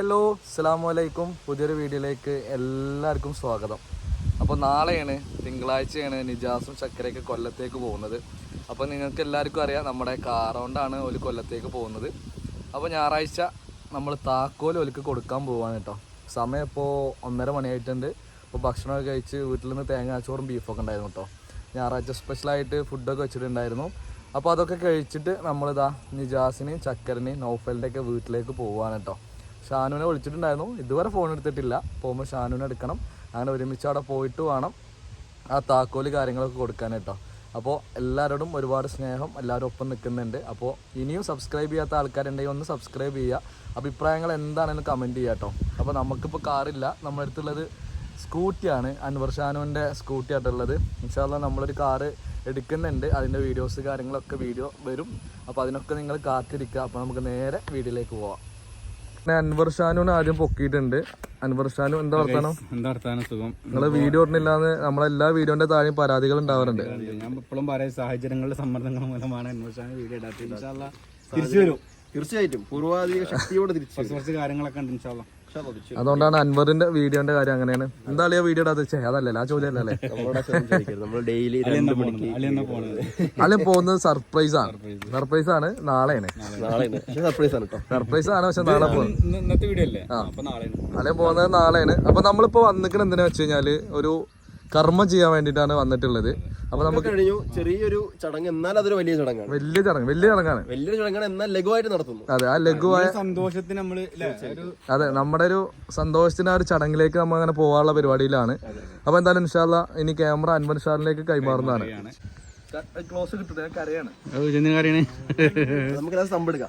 Hello അസ്സാം വലൈക്കും പുതിയൊരു വീഡിയോയിലേക്ക് എല്ലാവർക്കും സ്വാഗതം. അപ്പോൾ നാളെയാണ് തിങ്കളാഴ്ചയാണ് നിജാസും ചക്കരയൊക്കെ കൊല്ലത്തേക്ക് പോകുന്നത്. അപ്പോൾ നിങ്ങൾക്ക് എല്ലാവർക്കും അറിയാം നമ്മുടെ കാറൗണ്ടാണ് ഒരു കൊല്ലത്തേക്ക് പോകുന്നത്. അപ്പോൾ ഞായറാഴ്ച നമ്മൾ താക്കോൽ ഒലിക്ക് കൊടുക്കാൻ പോവാണ് കേട്ടോ. സമയം ഇപ്പോൾ ഒന്നര മണിയായിട്ടുണ്ട്. അപ്പോൾ ഭക്ഷണമൊക്കെ കഴിച്ച് വീട്ടിൽ നിന്ന് തേങ്ങാച്ചോറും ബീഫൊക്കെ ഉണ്ടായിരുന്നു കേട്ടോ. ഞായറാഴ്ച സ്പെഷ്യലായിട്ട് ഫുഡൊക്കെ വെച്ചിട്ടുണ്ടായിരുന്നു. അപ്പോൾ അതൊക്കെ കഴിച്ചിട്ട് നമ്മളിതാ നിജാസിനെയും ചക്കരനെയും നോഫലിന്റെയൊക്കെ വീട്ടിലേക്ക് പോവാണ് കേട്ടോ. ഷാനുവിനെ വിളിച്ചിട്ടുണ്ടായിരുന്നു. ഇതുവരെ ഫോൺ എടുത്തിട്ടില്ല. പോകുമ്പോൾ ഷാനുവിനെ എടുക്കണം. അങ്ങനെ ഒരുമിച്ച് അവിടെ പോയിട്ട് വേണം ആ താക്കോൽ കാര്യങ്ങളൊക്കെ കൊടുക്കാൻ കേട്ടോ. അപ്പോൾ എല്ലാവരോടും ഒരുപാട് സ്നേഹം എല്ലാവരും ഒപ്പം നിൽക്കുന്നുണ്ട്. അപ്പോൾ ഇനിയും സബ്സ്ക്രൈബ് ചെയ്യാത്ത ആൾക്കാരുണ്ടെങ്കിൽ ഒന്ന് സബ്സ്ക്രൈബ് ചെയ്യുക. അഭിപ്രായങ്ങൾ എന്താണെന്ന് കമന്റ് ചെയ്യുക കേട്ടോ. അപ്പോൾ നമുക്കിപ്പോൾ കാറില്ല നമ്മുടെ അടുത്തുള്ളത് സ്കൂട്ടിയാണ് അൻവർ ഷാനുവിന്റെ സ്കൂട്ടി ആയിട്ടുള്ളത് ഇൻഷാല്ല നമ്മളൊരു കാറ് എടുക്കുന്നുണ്ട്. അതിന്റെ വീഡിയോസ് കാര്യങ്ങളൊക്കെ വീഡിയോ വരും. അപ്പോൾ അതിനൊക്കെ നിങ്ങൾ കാത്തിരിക്കുക. അപ്പോൾ നമുക്ക് നേരെ വീഡിയോയിലേക്ക് പോവാം. അൻവർ ഷാനുവിനെ ആദ്യം പൊക്കിയിട്ടുണ്ട്. അൻവർ ഷാനു എന്താ വർത്താനം? എന്താ വർത്താനം? സുഖം. നിങ്ങൾ വീഡിയോ ഇടുന്നില്ലാന്ന് നമ്മളെല്ലാ വീഡിയോന്റെ താഴെ പരാതികൾ ഉണ്ടാവാറുണ്ട്. ഞാൻ ഇപ്പോഴും പറയാം സാഹചര്യങ്ങളുടെ സമ്മർദ്ദങ്ങൾ മൂലമാണ് അൻവർ ഷാൻ വീഡിയോ ഇടാത്തത്. തിരിച്ചു വരും. തീർച്ചയായിട്ടും. പൂർവാധിക ശക്തിയോടെ തിരിച്ചു കുറച്ച് കാര്യങ്ങളൊക്കെ ഉണ്ട് ഇൻഷാല്ല അതുകൊണ്ടാണ് അൻവറിന്റെ വീഡിയോന്റെ കാര്യം അങ്ങനെയാണ്. എന്താ അളിയാ വീഡിയോ ഇടാതെ ചേ അതല്ലല്ലോ ആ ചോദ്യം അല്ലേ? അല്ലെ ഡെയിലി രണ്ട് മണിക്ക് അളി പോകുന്നത് സർപ്രൈസ് ആണ്. സർപ്രൈസ് ആണ്. നാളെയാണ്. സർപ്രൈസ് ആണ് സർപ്രൈസ് ആണ് പക്ഷെ നാളെ പോകുന്നത് അല്ലെ ഇന്നത്തെ വീഡിയോ അല്ലേ? അപ്പൊ നാളെ അളിയ പോകുന്നത് നാളെയാണ്. അപ്പൊ നമ്മളിപ്പോ വന്നിക്കണ എന്തിനാ വെച്ച് കഴിഞ്ഞാൽ ഒരു കർമ്മം ചെയ്യാൻ വേണ്ടിയിട്ടാണ് വന്നിട്ടുള്ളത്. അപ്പൊ നമുക്ക് കഴിഞ്ഞു. ചെറിയൊരു ചടങ്ങ്. എന്നാൽ അതൊരു വലിയ ചടങ്ങാണ്. വലിയ ചടങ്ങ് വലിയ ചടങ്ങാണ്. വലിയൊരു ചടങ്ങാണ്. എന്നാൽ ലഘുവായിട്ട് നടത്തുന്നു. അതെ ആ ലഘുവായ സന്തോഷത്തിന് ഒരു അതെ നമ്മുടെ ഒരു സന്തോഷത്തിന് ആ ഒരു ചടങ്ങിലേക്ക് നമ്മൾ അങ്ങനെ പോകാനുള്ള പരിപാടിയിലാണ്. അപ്പൊ എന്തായാലും ഇൻഷാല്ല ഇനി ക്യാമറ അൻവർ ഷാറിലേക്ക് കൈമാറുന്നതാണ്. ക്ലോസ് കിട്ടുന്നത് കരയാണ്. നമുക്ക്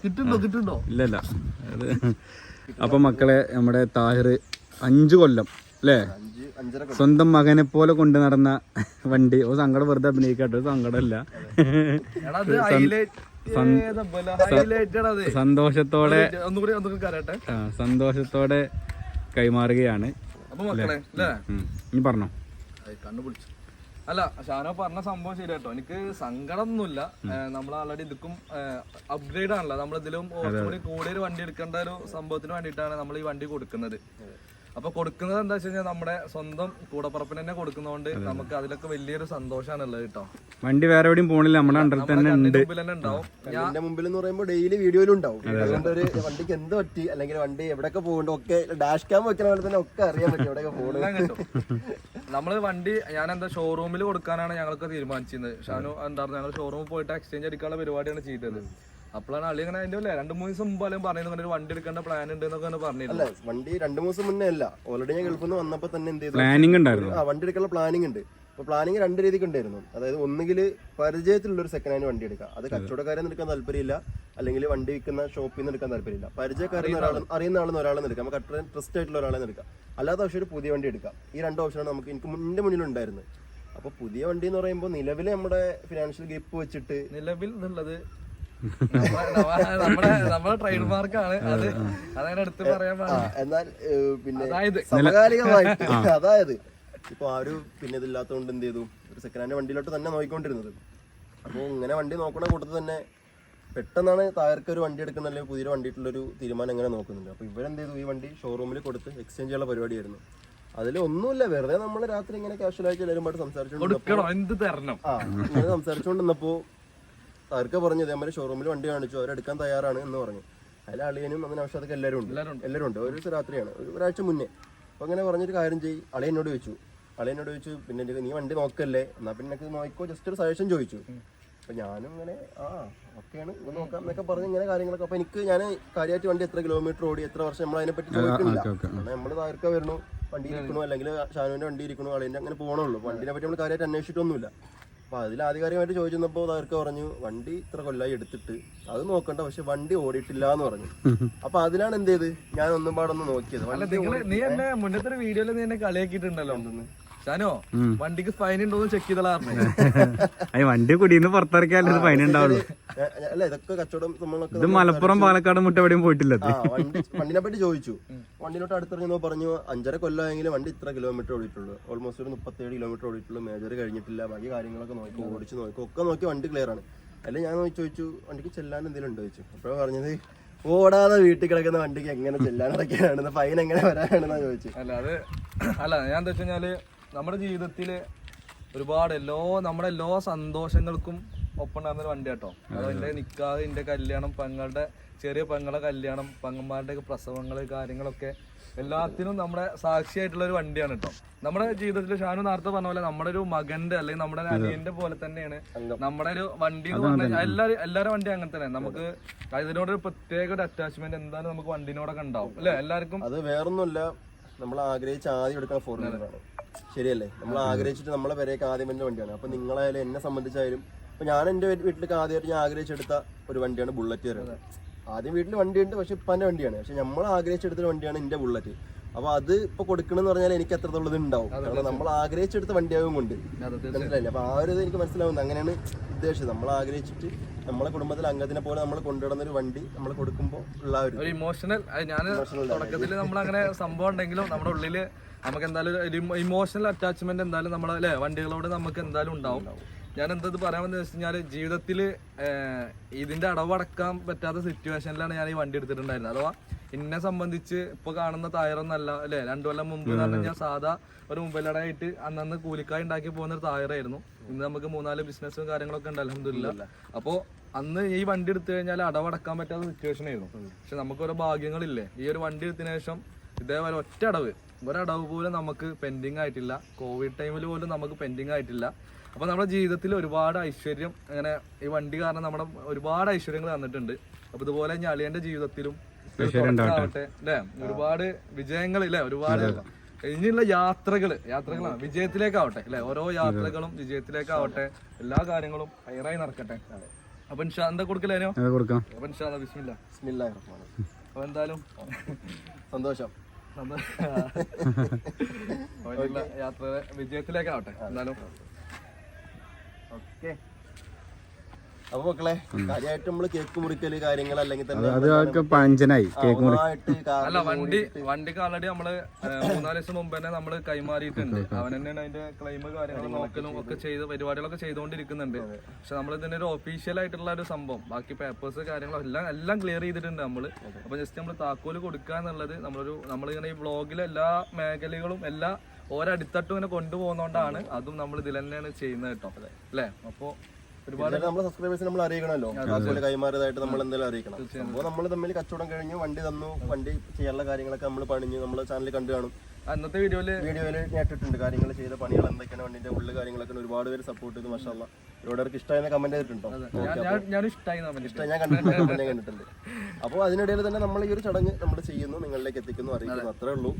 കിട്ടുണ്ടോ കിട്ടുണ്ടോ? ഇല്ലല്ല അത് അപ്പൊ മക്കളെ നമ്മുടെ താഹിർ അഞ്ചു കൊല്ലം അല്ലേ സ്വന്തം മകനെ പോലെ കൊണ്ടു നടന്ന വണ്ടി. ഓ സങ്കടം വെറുതെ അഭിനയിക്കാട്ടോ. സങ്കടമല്ല. സന്തോഷത്തോടെ സന്തോഷത്തോടെ കൈമാറുകയാണ്. ഇനി പറഞ്ഞോ? കണ്ണു പിടിച്ചു. അല്ല ഷാനോ പറഞ്ഞ സംഭവം ശരി കേട്ടോ എനിക്ക് സങ്കടമൊന്നുമില്ല. നമ്മൾ ആൾറെഡി ഇതുക്കും അപ്ഗ്രേഡ് ആണല്ലോ. നമ്മൾ ഇതിലും കുറച്ചുകൂടി കൂടിയൊരു വണ്ടി എടുക്കേണ്ട ഒരു സംഭവത്തിന് വേണ്ടിയിട്ടാണ് നമ്മൾ ഈ വണ്ടി കൊടുക്കുന്നത്. അപ്പൊ കൊടുക്കുന്നത് എന്താ വെച്ച് കഴിഞ്ഞാൽ നമ്മുടെ സ്വന്തം കൂടപ്പറപ്പിന് തന്നെ കൊടുക്കുന്നതുകൊണ്ട് നമുക്ക് അതിലൊക്കെ വലിയൊരു സന്തോഷമാണ് ഉള്ളത് കേട്ടോ വണ്ടി വേറെ എവിടെയും പോണില്ല നമ്മുടെ അണ്ടറിൽ തന്നെ ഉണ്ട്. തന്നെ ഉണ്ടാവും. എന്റെ മുമ്പിൽ എന്ന് പറയുമ്പോൾ ഡെയിലി വീഡിയോയിലും ഉണ്ടാവും. അതുകൊണ്ട് ഒരു വണ്ടിക്ക് എന്ത് പറ്റി? അല്ലെങ്കിൽ വണ്ടി എവിടെയൊക്കെ പോകുന്നുണ്ട് ഒക്കെ ഡാഷ് ക്യാം വെക്കുന്ന പോലെ തന്നെ ഒക്കെ അറിയാൻ പറ്റും എവിടെയൊക്കെ പോകുന്നത് നമ്മൾ നമ്മൾ വണ്ടി ഞാൻ എന്താ ഷോറൂമിൽ കൊടുക്കാനാണ് ഞങ്ങൾക്ക് തീരുമാനിച്ചിരുന്നത്. ഷാനു എന്താ ഞങ്ങൾ ഷോറൂമിൽ പോയിട്ട് എക്സ്ചേഞ്ച് എടുക്കാനുള്ള പരിപാടിയാണ് ചെയ്തത്. അപ്പോഴാണ് അളി ഇങ്ങനെ അതിന്റെ അല്ലേ രണ്ട് മൂന്ന് ദിവസം മുമ്പ് അല്ലെങ്കിൽ പറഞ്ഞിരുന്നു ഒരു വണ്ടി എടുക്കേണ്ട പ്ലാൻ ഉണ്ട് എന്നൊക്കെ അല്ല വണ്ടി രണ്ടു മൂന്ന് ദിവസം മുന്നേ അല്ല. ഓൾറെഡി ഞാൻ ഗൾഫിൽ നിന്ന് വന്നപ്പോ തന്നെ എന്ത് ചെയ്തു? പ്ലാനിംഗ് ഉണ്ടായിരുന്നു. ആ വണ്ടി എടുക്കാനുള്ള പ്ലാനിങ് ഉണ്ട്. അപ്പൊ പ്ലാനിങ് രണ്ട് രീതിക്ക് ഉണ്ടായിരുന്നു. അതായത് ഒന്നുകിൽ പരിചയത്തിലുള്ള ഒരു സെക്കൻഡ് ഹാൻഡ് വണ്ടി എടുക്കുക. അത് കച്ചവടക്കാരെ എടുക്കാൻ താല്പര്യമില്ല. അല്ലെങ്കിൽ വണ്ടി വിൽക്കുന്ന ഷോപ്പിൽ നിന്ന് എടുക്കാൻ താല്പര്യമില്ല. പരിചയക്കാരൻ ഒരാൾ അറിയുന്ന ആളെന്ന് ഒരാളെ എടുക്കാം. നമുക്ക് അത്ര ട്രസ്റ്റ് ആയിട്ടുള്ള ഒരാളെ എടുക്കാം. അല്ലാത്ത പക്ഷേ ഒരു പുതിയ വണ്ടി എടുക്കാം. ഈ രണ്ട് ഓപ്ഷനാണ് നമുക്ക് എനിക്ക് മുന്നിന്റെ മുന്നിലുണ്ടായിരുന്നത് അപ്പൊ പുതിയ വണ്ടി എന്ന് പറയുമ്പോൾ നിലവിൽ നമ്മുടെ ഫിനാൻഷ്യൽ ഗിപ്പ് വെച്ചിട്ട് നിലവിൽ എന്നുള്ളത് ട്രേഡ് മാർക്കാണ് അത് അതങ്ങനെ എടുത്ത് പറയാൻ എന്നാൽ പിന്നെ അതായത് സമകാലികമായിട്ട് അതായത് ഇപ്പൊ ആരും ഒരു പിന്നെ ഇതില്ലാത്തതുകൊണ്ട് എന്ത് ചെയ്തു? ഒരു സെക്കൻഡ് ഹാൻഡ് വണ്ടിയിലോട്ട് തന്നെ നോക്കിക്കൊണ്ടിരുന്നത്. അപ്പോൾ ഇങ്ങനെ വണ്ടി നോക്കണ കൂട്ടത്തിൽ തന്നെ പെട്ടെന്നാണ് താഴേക്ക് ഒരു വണ്ടി എടുക്കുന്ന അല്ലെങ്കിൽ പുതിയൊരു വണ്ടിയിട്ടുള്ളൊരു തീരുമാനം എങ്ങനെ നോക്കുന്നുണ്ട്. അപ്പോൾ ഇവരെന്ത് ചെയ്തു? ഈ വണ്ടി ഷോറൂമിൽ കൊടുത്ത് എക്സ്ചേഞ്ച് ചെയ്യാനുള്ള പരിപാടിയായിരുന്നു. അതിൽ ഒന്നുമില്ല. വെറുതെ നമ്മൾ രാത്രി ഇങ്ങനെ കാഷ്വലായിട്ട് എല്ലാവരും പാട്ട് സംസാരിച്ചുകൊണ്ട് കൊടുക്കണോ? ഇങ്ങനെ പറഞ്ഞു ഇതേമാതിരി ഷോറൂമിൽ വണ്ടി കാണിച്ചു അവരെടുക്കാൻ തയ്യാറാണ് എന്ന് പറഞ്ഞു. അതിൽ അളിയനും അങ്ങനെ അവശ്യത്തൊക്കെ എല്ലാവരും ഉണ്ട്. എല്ലാവരും ഉണ്ട്. ഒരു ദിവസം രാത്രിയാണ്. ഒരു ഒരാഴ്ച മുന്നേ. അപ്പോൾ അങ്ങനെ പറഞ്ഞൊരു കാര്യം ചെയ്യും അളിയനോട് ചോദിച്ചു. അളിയനോട് ചോദിച്ചു പിന്നെ നീ വണ്ടി നോക്കല്ലേ? എന്നാൽ പിന്നെ എനിക്ക് നോക്കോ ജസ്റ്റ് ഒരു സജഷൻ ചോദിച്ചു. അപ്പോൾ ഞാനും ഇങ്ങനെ ആ ഓക്കെയാണ്. ഇത് നോക്കാം എന്നൊക്കെ പറഞ്ഞ് ഇങ്ങനെ കാര്യങ്ങളൊക്കെ. അപ്പോൾ എനിക്ക് ഞാൻ കാര്യമായിട്ട് വണ്ടി എത്ര കിലോമീറ്റർ ഓടി എത്ര വർഷം നമ്മൾ അതിനെപ്പറ്റി ചോദിക്കുന്നില്ല. ഓക്കെ നമ്മൾ താർക്ക വരുന്നു? വണ്ടി ഇരിക്കണോ? അല്ലെങ്കിൽ ഷാനുവിന്റെ വണ്ടി ഇരിക്കണോ? അളിയന്റെ അങ്ങനെ പോകണുള്ളൂ വണ്ടിനെ പറ്റി നമ്മൾ കാര്യമായിട്ട് അന്വേഷിച്ചിട്ടൊന്നുമില്ല. അപ്പൊ അതിൽ ആധികാരികമായിട്ട് ചോദിച്ചപ്പോ അവർക്ക് പറഞ്ഞു വണ്ടി ഇത്ര കൊല്ലായി എടുത്തിട്ട് അത് നോക്കണ്ട പക്ഷെ വണ്ടി ഓടിയിട്ടില്ല എന്ന് പറഞ്ഞു. അപ്പൊ അതിലാണ് എന്ത് ചെയ്ത്? ഞാൻ ഒന്നും പാടൊന്ന് നോക്കിയത്. വണ്ടി നീ എന്നെ മുന്നത്തെ വീഡിയോയിൽ നീ എന്നെ കളിയാക്കിയിട്ടുണ്ടല്ലോ. ഷാനോ വണ്ടിക്ക് ഫൈൻ ഉണ്ടോ എന്ന് ചെക്ക് അയ്യ വണ്ടി കുടിയിൽ നിന്ന് പുറത്തിറക്കിയാലേ ഫൈൻ ഉണ്ടാവുള്ളൂ. അല്ല ഇതൊക്കെ കച്ചവടം നമ്മളൊക്കെ ഇത് മലപ്പുറം പാലക്കാട് മുട്ട എവിടെയും പോയിട്ടില്ല. വണ്ടിനെ പറ്റി ചോദിച്ചു. വണ്ടിനോട്ട് അടുത്തിറങ്ങി പറഞ്ഞു അഞ്ചര കൊല്ലമെങ്കിലും വണ്ടി ഇത്ര കിലോമീറ്റർ ഓടിയിട്ടുള്ളൂ. ഓൾമോസ്റ്റ് ഒരു മുപ്പത്തേഴ് കിലോമീറ്റർ ഓടിയിട്ടുള്ളൂ. മേജർ കഴിഞ്ഞിട്ടില്ല. ബാക്കി കാര്യങ്ങളൊക്കെ നോക്കി ഓടിച്ച് നോക്കി ഒക്കെ നോക്കി വണ്ടി ക്ലിയർ ആണ്. അല്ല ഞാൻ ചോദിച്ചു വണ്ടിക്ക് ചെല്ലാൻ എന്തെങ്കിലും ഉണ്ടോ? ചോദിച്ചു. അപ്പോഴാണ് പറഞ്ഞത് ഓടാതെ വീട്ടിൽ കിടക്കുന്ന വണ്ടിക്ക് എങ്ങനെ ചെല്ലാനടക്കാനാണ് ഫൈൻ എങ്ങനെ വരാനാണെന്നാ ചോദിച്ചു. അല്ല അത് അല്ല ഞാൻ എന്താ വെച്ച് കഴിഞ്ഞാൽ നമ്മുടെ ജീവിതത്തിൽ ഒരുപാട് എല്ലാ നമ്മുടെ എല്ലാ സന്തോഷങ്ങൾക്കും ഒപ്പം ഉണ്ടായിരുന്ന ഒരു വണ്ടി കേട്ടോ അത് എന്റെ നിക്കാഹ് എന്റെ കല്യാണം പെങ്ങളുടെ ചെറിയ പെങ്ങളെ കല്യാണം പെങ്ങന്മാരുടെ പ്രസവങ്ങൾ കാര്യങ്ങളൊക്കെ എല്ലാത്തിനും നമ്മുടെ സാക്ഷിയായിട്ടുള്ള ഒരു വണ്ടിയാണ് കേട്ടോ. നമ്മുടെ ജീവിതത്തിൽ ഷാനു നേരത്തെ പറഞ്ഞ പോലെ നമ്മുടെ ഒരു മകന്റെ അല്ലെങ്കിൽ നമ്മുടെ അനിയന്റെ പോലെ തന്നെയാണ് നമ്മുടെ ഒരു വണ്ടി എന്ന് പറഞ്ഞാൽ എല്ലാവരും എല്ലാവരും വണ്ടി അങ്ങനെ തന്നെ നമുക്ക് ഇതിനോട് ഒരു പ്രത്യേക ഒരു അറ്റാച്ച്മെന്റ് എന്തായാലും നമുക്ക് വണ്ടിനോടൊക്കെ ഉണ്ടാവും. അല്ലെ? എല്ലാവർക്കും അത് വേറൊന്നുമില്ല. നമ്മൾ ആഗ്രഹിച്ച ആദ്യം എടുക്കാൻ ഫോർ ശരിയല്ലേ? നമ്മൾ ആഗ്രഹിച്ചിട്ട് നമ്മളെ വരെയൊക്കെ ആദ്യം വരുന്ന വണ്ടിയാണ്. അപ്പൊ നിങ്ങളായാലും എന്നെ സംബന്ധിച്ചായാലും ഇപ്പൊ ഞാൻ എന്റെ വീട്ടിൽ വീട്ടിലേക്ക് ആദ്യമായിട്ട് ഞാൻ ആഗ്രഹിച്ചെടുത്ത ഒരു വണ്ടിയാണ് ബുള്ളറ്റ് വരുന്നത് ആദ്യം വീട്ടിൽ വണ്ടിയുണ്ട് പക്ഷെ ഇപ്പന്റെ വണ്ടിയാണ്. പക്ഷെ നമ്മൾ ആഗ്രഹിച്ചെടുത്ത വണ്ടിയാണ് എന്റെ ബുള്ളറ്റ്. അപ്പൊ അത് ഇപ്പൊ കൊടുക്കണമെന്ന് പറഞ്ഞാൽ എനിക്ക് അത്രത്തോളം ഉണ്ടാവും. കാരണം നമ്മൾ ആഗ്രഹിച്ചെടുത്ത വണ്ടിയാവും കൊണ്ട്. മനസ്സിലായില്ലേ? അപ്പൊ ആ ഒരു ഇത് എനിക്ക് മനസ്സിലാവുന്നത്. അങ്ങനെയാണ് ഉദ്ദേശിച്ചത്. നമ്മൾ ആഗ്രഹിച്ചിട്ട് നമ്മളെ കുടുംബത്തിലെ അംഗത്തിനെ പോലെ നമ്മൾ കൊണ്ടുവരുന്ന ഒരു വണ്ടി നമ്മൾ കൊടുക്കുമ്പോൾ ഉള്ള ഒരു ഇമോഷണൽ ഞാൻ തുടക്കത്തിൽ നമ്മൾ അങ്ങനെ സംഭവം ഉണ്ടെങ്കിലും നമ്മുടെ ഉള്ളിൽ നമുക്ക് എന്തായാലും ഇമോഷണൽ അറ്റാച്ച്മെന്റ് എന്തായാലും നമ്മളെ അല്ലെ? വണ്ടികളോട് നമുക്ക് എന്തായാലും ഉണ്ടാവും. ഞാൻ എന്താ ഇത് പറയാൻ വന്നത് വെച്ച് കഴിഞ്ഞാൽ ജീവിതത്തിൽ ഇതിന്റെ അടവടക്കാൻ പറ്റാത്ത സിറ്റുവേഷനിലാണ് ഞാൻ ഈ വണ്ടി എടുത്തിട്ടുണ്ടായിരുന്നത്. അഥവാ എന്നെ സംബന്ധിച്ച് ഇപ്പൊ കാണുന്ന ടയറൊന്നല്ല അല്ലെ? രണ്ടു കൊല്ലം മുമ്പ് എന്ന് പറഞ്ഞാൽ കഴിഞ്ഞാൽ സാധാ ഒരു മുമ്പിലടായിട്ട് അന്നന്ന് കൂലിക്കായി ഉണ്ടാക്കി പോകുന്ന ഒരു ടയറായിരുന്നു ഇന്ന് നമുക്ക് മൂന്നാൽ ബിസിനസ്സും കാര്യങ്ങളൊക്കെ ഉണ്ട് അലഹമില്ല അപ്പോ അന്ന് ഈ വണ്ടി എടുത്തു കഴിഞ്ഞാൽ അടവടക്കാൻ പറ്റാത്ത സിറ്റുവേഷൻ ആയിരുന്നു. പക്ഷെ നമുക്ക് ഓരോ ഭാഗ്യങ്ങളില്ലേ? ഈ ഒരു വണ്ടി എടുത്തിന് ശേഷം ഇതേപോലെ ഒറ്റ അടവ് ഒരടവ് പോലും നമുക്ക് പെൻഡിങ് ആയിട്ടില്ല. കോവിഡ് ടൈമിൽ പോലും നമുക്ക് പെൻഡിങ് ആയിട്ടില്ല. അപ്പൊ നമ്മുടെ ജീവിതത്തിൽ ഒരുപാട് ഐശ്വര്യം അങ്ങനെ ഈ വണ്ടി കാരണം നമ്മുടെ ഒരുപാട് ഐശ്വര്യങ്ങൾ തന്നിട്ടുണ്ട്. അപ്പൊ ഇതുപോലെ ഞാൻ അളിയന്റെ ജീവിതത്തിലും ആവട്ടെ. അല്ലെ? ഒരുപാട് വിജയങ്ങൾ ഇല്ലേ? ഒരുപാട് ഇനിയുള്ള യാത്രകൾ യാത്രകളാണ്. വിജയത്തിലേക്കാവട്ടെ അല്ലെ ഓരോ യാത്രകളും വിജയത്തിലേക്കാവട്ടെ. എല്ലാ കാര്യങ്ങളും ഹയറായി നടക്കട്ടെ. അപ്പൊ ഇൻഷാ എന്താ കൊടുക്കലേനോ അപ്പൊ ഇൻഷാ അല്ലാ, ബിസ്മില്ലാ. എന്തായാലും സന്തോഷം. യാത്ര വിജയത്തിലേക്കാവട്ടെ. എന്തായാലും ഓക്കെ. അപ്പൊ മക്കളെ കാര്യമായിട്ട് നമ്മൾ കേക്ക് മുറിക്കൽ കാര്യങ്ങൾ അല്ലെങ്കിൽ തന്നെ പഞ്ചനായി കേക്ക് മുറി. അല്ല വണ്ടി വണ്ടിക്ക് ആൾറെഡി നമ്മൾ മൂന്നാൽ ദിവസം മുമ്പ് തന്നെ നമ്മൾ കൈമാറിയിട്ടുണ്ട്. അവൻ തന്നെയാണ് അതിന്റെ ക്ലെയിം കാര്യങ്ങൾ നോക്കലും ഒക്കെ ചെയ്ത്. പരിപാടികളൊക്കെ ചെയ്തുകൊണ്ടിരിക്കുന്നുണ്ട് പക്ഷെ നമ്മൾ ഇതിന്റെ ഒരു ഒഫീഷ്യൽ ആയിട്ടുള്ള ഒരു സംഭവം. ബാക്കി പേപ്പേഴ്സ് കാര്യങ്ങളും എല്ലാം എല്ലാം ക്ലിയർ ചെയ്തിട്ടുണ്ട് നമ്മൾ. അപ്പൊ ജസ്റ്റ് നമ്മൾ താക്കോൽ കൊടുക്കുക എന്നുള്ളത് നമ്മളൊരു നമ്മളിങ്ങനെ ഈ ബ്ലോഗിലെ എല്ലാ മേഖലകളും എല്ലാ ഓരോ അടിത്തട്ടും ഇങ്ങനെ കൊണ്ടുപോകുന്നോണ്ടാണ് അതും നമ്മൾ ഇതിൽ തന്നെയാണ് ചെയ്യുന്നത് കേട്ടോ. അല്ലേ? അപ്പോ ഒരുപാട് നമ്മളെ സബ്സ്ക്രൈബേഴ്സ് നമ്മൾ അറിയിക്കണമല്ലോ. അതുപോലെ കൈമാറിയതായിട്ട് നമ്മൾ എന്തായാലും അറിയിക്കണം. അപ്പോൾ നമ്മൾ തമ്മിൽ കച്ചവടം കഴിഞ്ഞു വണ്ടി തന്നു വണ്ടി ചെയ്യാനുള്ള കാര്യങ്ങളൊക്കെ നമ്മൾ പണിഞ്ഞു നമ്മളെ ചാനലിൽ കണ്ടു കാണും. അന്നത്തെ വീഡിയോയിൽ വീഡിയോയിൽ കേട്ടിട്ടുണ്ട് കാര്യങ്ങൾ ചെയ്ത പണികൾ എന്തൊക്കെയാണ് വണ്ടിന്റെ ഉള്ളിൽ കാര്യങ്ങളൊക്കെ ഒരുപാട് പേര് സപ്പോർട്ട് ചെയ്തു മഷാല്ല ഒരുപാട് പേർക്ക് ഇഷ്ടമായ കമന്റ് ചെയ്തിട്ടുണ്ടോ ഞാൻ ഇഷ്ടമായി നമ്മൾ ഇഷ്ടം ഞാൻ കണ്ടിട്ടുണ്ട് കണ്ടിട്ടുണ്ട് അപ്പോൾ അതിനിടയിൽ തന്നെ നമ്മൾ ഈ ഒരു ചടങ്ങ് നമ്മൾ ചെയ്യുന്നു നിങ്ങളിലേക്ക് എത്തിക്കുന്നു അറിയിക്കുന്നു. അത്രേ ഉള്ളൂ.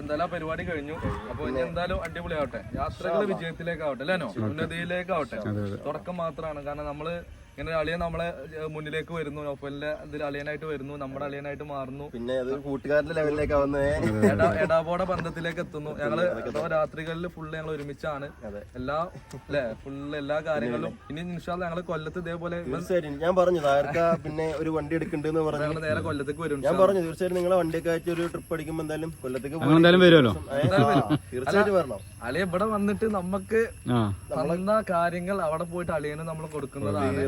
എന്തായാലും പരിപാടി കഴിഞ്ഞു. അപ്പൊ ഇനി എന്തായാലും അടിപൊളിയാവട്ടെ. യാത്രകൾ വിജയത്തിലേക്കാവട്ടെ അല്ലേനോ ഉന്നതിയിലേക്കാവട്ടെ. തുടക്കം മാത്രമാണ്. കാരണം നമ്മൾ ഇങ്ങനെ അളിയൻ നമ്മളെ മുന്നിലേക്ക് വരുന്നു. ഒപ്പലിന്റെ ഇതിൽ അളിയനായിട്ട് വരുന്നു. നമ്മുടെ അളിയനായിട്ട് മാറുന്നു. പിന്നെ അത് കൂട്ടുകാരുടെ ലെവലിലേക്ക് ആവുന്നേ. എടാ എടാപോട ബന്ധത്തിലേക്ക് എത്തുന്നു. ഞങ്ങൾ രാത്രികളിൽ ഫുള്ള് ഞങ്ങൾ ഒരുമിച്ചാണ്. എല്ലാ അല്ലെ? ഫുള്ള് എല്ലാ ഇനി ഞങ്ങൾ കൊല്ലത്ത് ഇതേപോലെ തീർച്ചയായിട്ടും. ഞാൻ പറഞ്ഞു ആർക്ക പിന്നെ ഒരു വണ്ടി എടുക്കണ്ടെന്ന് പറഞ്ഞു നേരെ കൊല്ലത്തേക്ക് വരും ഞാൻ പറഞ്ഞു തീർച്ചയായിട്ടും നിങ്ങളെ വണ്ടിയൊക്കെ ആയിട്ട് ഒരു ട്രിപ്പ് അടിക്കുമ്പോ എന്തായാലും കൊല്ലത്തേക്ക് എന്തായാലും വരുമല്ലോ? തീർച്ചയായിട്ടും വരണം. അളിയ ഇവിടെ വന്നിട്ട് നമുക്ക് നടന്ന തന്ന കാര്യങ്ങൾ അവിടെ പോയിട്ട് അളിയന് നമ്മൾ കൊടുക്കുന്നതാണ്.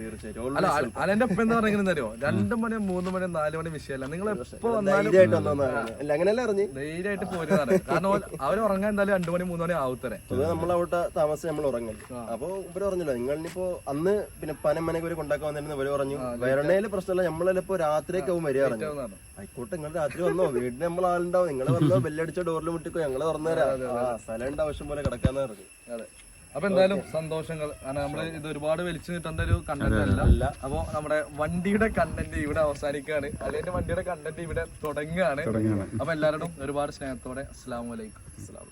തീർച്ചയായിട്ടും ഒപ്പം എന്താ പറയുന്നത് അറിയോ? രണ്ടു മണി മൂന്ന് മണി നാല് മണി വിഷയമല്ല നിങ്ങൾ എപ്പോ വന്നാലും ധൈര്യമായിട്ട് വന്നതാണ് അല്ല അങ്ങനെയല്ല അറിഞ്ഞ് ധൈര്യമായിട്ട് പോരുന്നതാണ്. കാരണം അവർ ഉറങ്ങാൻ എന്തായാലും രണ്ടു മണി മൂന്ന് മണി ആവത്തരെ നമ്മൾ അവിടെ താമസിച്ച് നമ്മൾ ഉറങ്ങും. അപ്പൊ ഇവർ പറഞ്ഞല്ലോ? നിങ്ങൾ ഇനിയിപ്പോ അന്ന് പിന്നെ പനമ്മനൊക്കെ ഒരു കൊണ്ടാക്കാൻ വന്നിരുന്നു. ഇവർ പറഞ്ഞു വരണേൽ പ്രശ്നമല്ല. നമ്മളെല്ലാം രാത്രിയൊക്കെ ആവും വരിക പറഞ്ഞു. ആയിക്കോട്ടെ നിങ്ങൾ രാത്രി വന്നോ. വീട്ടിൽ നമ്മൾ ആളുണ്ടാവും. നിങ്ങൾ വന്നോ ബെല്ലടിച്ച ഡോറിൽ മുട്ടിക്കോ ഞങ്ങൾ തുറന്നു സ്ഥലമുണ്ട് ആ സ്ഥലം ഉണ്ട് ആവശ്യം പോലെ കിടക്കാന്ന് പറഞ്ഞു. അതെ. അപ്പൊ എന്തായാലും സന്തോഷങ്ങൾ. കാരണം നമ്മൾ ഇത് ഒരുപാട് വലിച്ചു നീട്ടേണ്ട ഒരു കണ്ടന്റ് അല്ല അപ്പൊ നമ്മുടെ വണ്ടിയുടെ കണ്ടന്റ് ഇവിടെ അവസാനിക്കുകയാണ്. അല്ലെങ്കിൽ വണ്ടിയുടെ കണ്ടന്റ് ഇവിടെ തുടങ്ങുകയാണ്. അപ്പൊ എല്ലാവരോടും ഒരുപാട് സ്നേഹത്തോടെ അസ്സാം വലൈക്കും അസ്സലാമു